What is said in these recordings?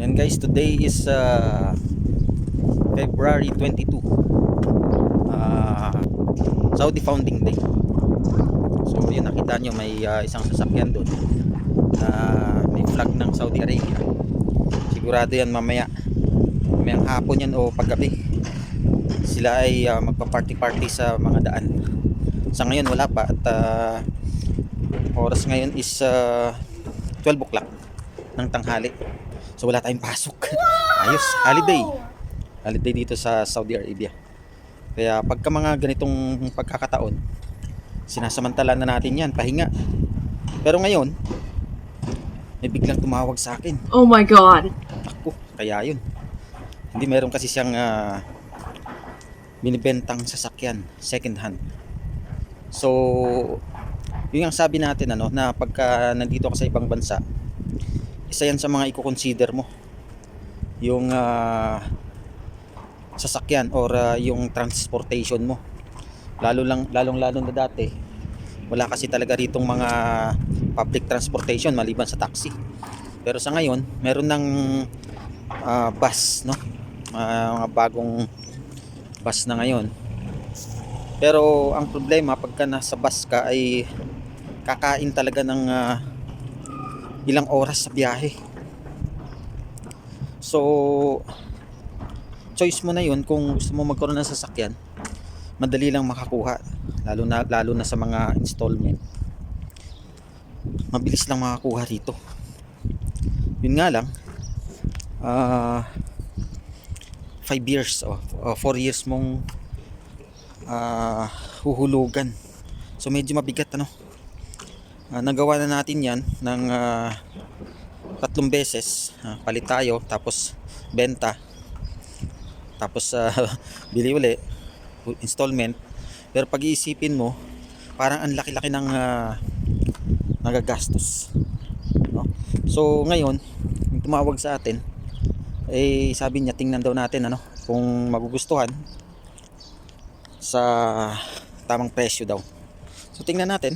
And guys, today is uh, February 22. Uh, Saudi Founding Day. So yun nakita nyo may uh, isang sasakyan doon na may flag ng Saudi Arabia. Sigurado yan mamaya. Mamayang hapon yan o paggabi. Sila ay uh, magpa-party-party sa mga daan. Sa ngayon wala pa at uh, oras ngayon is uh, 12 o'clock ng tanghali. So wala tayong pasok. Ayos, holiday. Holiday dito sa Saudi Arabia. Kaya pagka mga ganitong pagkakataon, sinasamantala na natin yan, pahinga. Pero ngayon, may biglang tumawag sa akin. Oh my god. Ako, kaya yun. Hindi meron kasi siyang ah, binibentang sasakyan, second hand. So, yun ang sabi natin ano, na pagka nandito ka sa ibang bansa, isa yan sa mga i-consider mo. Yung ah, sasakyan or ah, yung transportation mo. Lalo lang lalong lalo na dati, wala kasi talaga ritong mga public transportation maliban sa taxi. Pero sa ngayon, meron ng ah, bus, no? Ah, mga bagong bus na ngayon. Pero ang problema pagka nasa bus ka ay kakain talaga ng ah, ilang oras sa biyahe. So choice mo na 'yun kung gusto mo magkaroon ng sasakyan. Madali lang makakuha lalo na lalo na sa mga installment. Mabilis lang makakuha rito. Yun nga lang ah 5 years o 4 years mong ah, huhulugan. So medyo mabigat ano. Ah, nagawa na natin 'yan ng ah, tatlong beses. Ah, palit tayo tapos benta. Tapos ah, bili uli installment. Pero pag iisipin mo, parang ang laki-laki ng ah, nagagastos. No? So ngayon, yung tumawag sa atin, eh sabi niya tingnan daw natin ano kung magugustuhan sa tamang presyo daw. So tingnan natin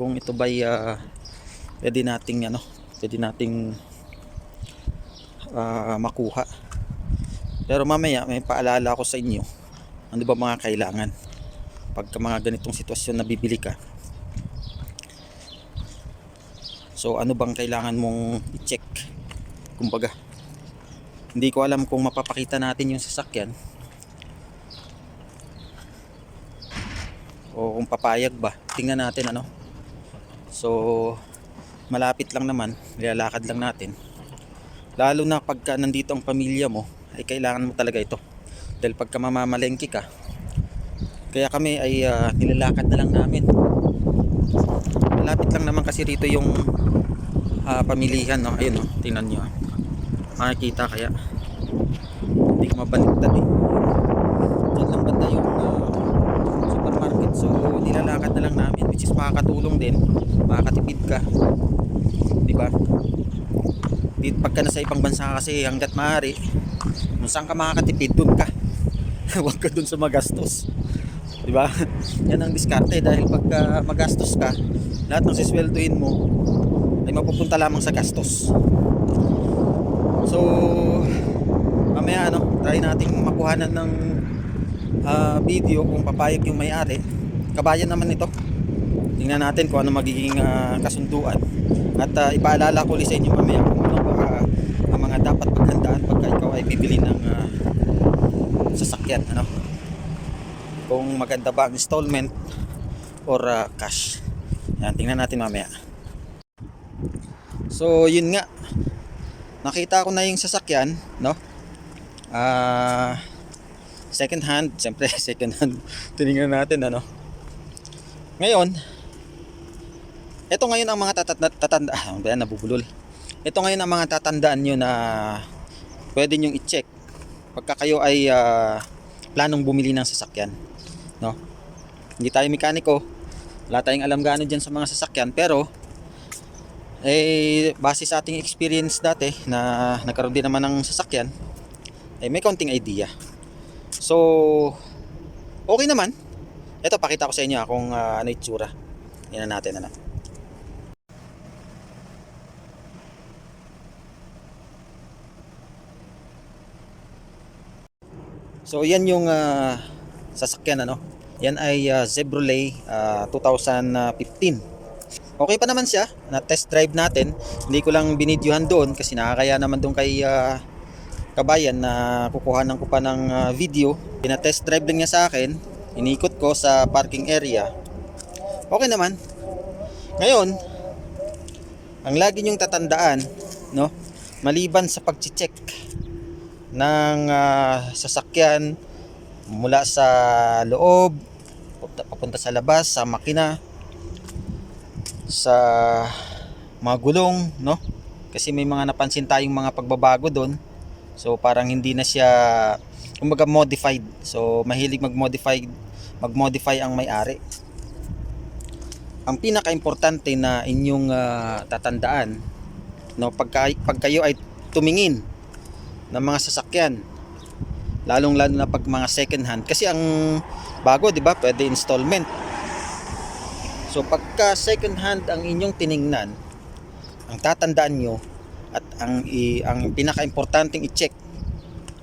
kung ito ba'y uh, pwede nating ano, pwede nating ah, makuha. Pero mamaya may paalala ko sa inyo ano ba mga kailangan pagka mga ganitong sitwasyon na bibili ka. So ano bang kailangan mong i-check? Kumbaga, hindi ko alam kung mapapakita natin yung sasakyan o kung papayag ba tingnan natin ano so malapit lang naman nilalakad lang natin. Lalo na pagka nandito ang pamilya mo ay kailangan mo talaga ito. Dahil pagka mamamalengke ka kaya kami ay ah, nilalakad na lang namin. Malapit lang naman kasi rito yung ah, pamilihan no? Ayun no? Tingnan nyo ah. makikita kaya? Hindi ko mabaliktad eh. Dyan lang banda yung supermarket so nilalakad na lang namin which is makakatulong din. Makakatipid ka. Di ba? Di pagka nasa ibang bansa kasi hanggat maaari kung saan ka makakatipid dun ka. Huwag ka dun sa magastos. Di ba? Yan ang diskarte dahil pagka magastos ka lahat ng sisweldoin mo ay mapupunta lamang sa gastos. So mamaya ano try nating makuhanan ng ah, video kung papayag yung may-ari kabayan naman ito tingnan natin kung ano magiging ah, kasunduan. At ah, ipaalala ko ulit sa inyo mamaya kung ano ba ah, ang mga dapat paghandaan pagka ikaw ay bibili ng ah, sasakyan ano? Kung maganda ba ang installment or ah, cash. Yan tingnan natin mamaya. So yun nga. Nakita ko na yung sasakyan no? Ah second hand. Siyempre second hand. Tinignan natin ano ngayon ito ngayon ang mga tatanda, ah, nabubulol. Ito ngayon ang mga tatandaan nyo na pwede nyong i-check pagka kayo ay ah, planong bumili ng sasakyan no? Hindi tayo mekaniko wala tayong alam gaano dyan sa mga sasakyan pero eh base sa ating experience dati na nagkaroon din naman ng sasakyan eh may konting idea. So okay naman ito, pakita ko sa inyo ah, kung uh, ano itsura. Yan natin. Ano. So yan yung uh, sasakyan ano. Yan ay uh, Chevrolet uh, 2015. Okay pa naman siya, na test drive natin. Hindi ko lang binidyohan doon kasi nakakaya naman doon kay uh, kabayan na kukuhanan ko pa ng uh, video. Pina-test drive lang niya sa akin Inikot ko sa parking area. Okay naman. Ngayon, ang lagi niyong tatandaan, no? Maliban sa pag-check ng ah, sasakyan mula sa loob papunta sa labas sa makina sa mga gulong no kasi may mga napansin tayong mga pagbabago doon so parang hindi na siya kumbaga modified. So mahilig mag-modify mag-modify ang may-ari. Ang pinaka-importante na inyong ah, tatandaan no pagka, pag kayo ay tumingin ng mga sasakyan lalong lalo na pag mga second hand kasi ang bago di ba pwede installment. So pagka second hand ang inyong tiningnan ang tatandaan nyo at ang i, ang pinaka-importanting i-check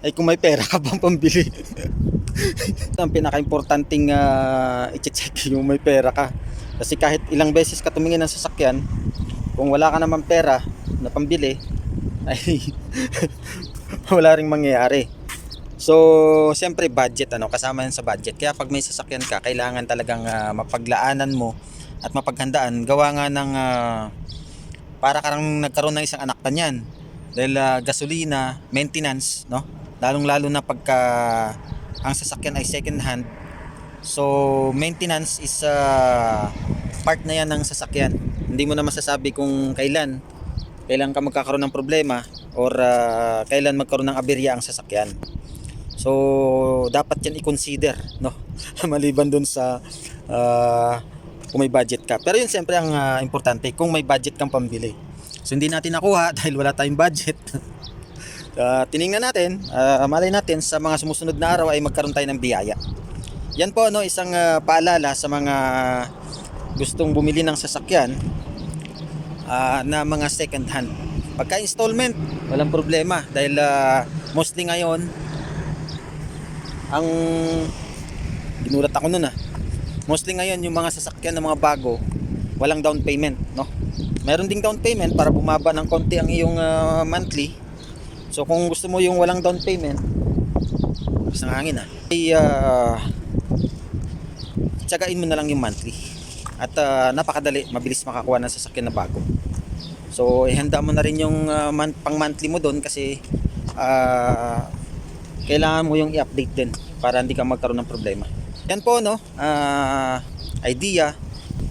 ay kung may pera ka bang pambili ang pinaka-importanting uh, i-check yung may pera ka kasi kahit ilang beses ka tumingin ng sasakyan kung wala ka naman pera na pambili ay wala ring mangyayari So, siyempre budget ano, kasama yan sa budget. Kaya pag may sasakyan ka, kailangan talagang ah, mapaglaanan mo at mapaghandaan. Gawa nga ng ah, para karang nagkaroon ng isang anak pa. Dahil ah, gasolina, maintenance, no? Lalong-lalo na pagka ang sasakyan ay second hand. So, maintenance is ah, part na yan ng sasakyan. Hindi mo na masasabi kung kailan kailan ka magkakaroon ng problema or ah, kailan magkaroon ng aberya ang sasakyan. So, dapat yan i-consider, no? Maliban dun sa ah, kung may budget ka. Pero yun siyempre ang ah, importante, kung may budget kang pambili. So, hindi natin nakuha dahil wala tayong budget. Ah, tiningnan natin, ah, malay natin sa mga sumusunod na araw ay magkaroon tayo ng biyaya. Yan po, no, isang ah, paalala sa mga gustong bumili ng sasakyan ah, na mga second hand. Pagka installment, walang problema dahil ah, mostly ngayon ang ginulat ako nun ah. Mostly ngayon yung mga sasakyan ng mga bago, walang down payment, no? Meron ding down payment para bumaba ng konti ang iyong ah, monthly. So kung gusto mo yung walang down payment, isang hangin ah. Ay ah, tsagain mo na lang yung monthly. At ah, napakadali, mabilis makakuha ng sasakyan na bago. So ihanda mo na rin yung ah, month, pang monthly mo doon kasi ah, kailangan mo yung i-update din para hindi ka magkaroon ng problema. Yan po no, ah, idea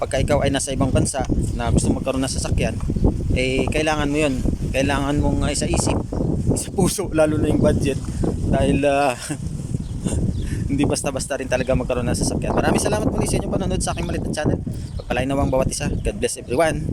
pagka ikaw ay nasa ibang bansa na gusto magkaroon ng sasakyan, eh kailangan mo yun. Kailangan mong uh, isa-isip, sa puso lalo na yung budget dahil ah, hindi basta-basta rin talaga magkaroon ng sasakyan. Maraming salamat po sa inyong panonood sa aking maliit na channel. Pagpalain nawang bawat isa. God bless everyone.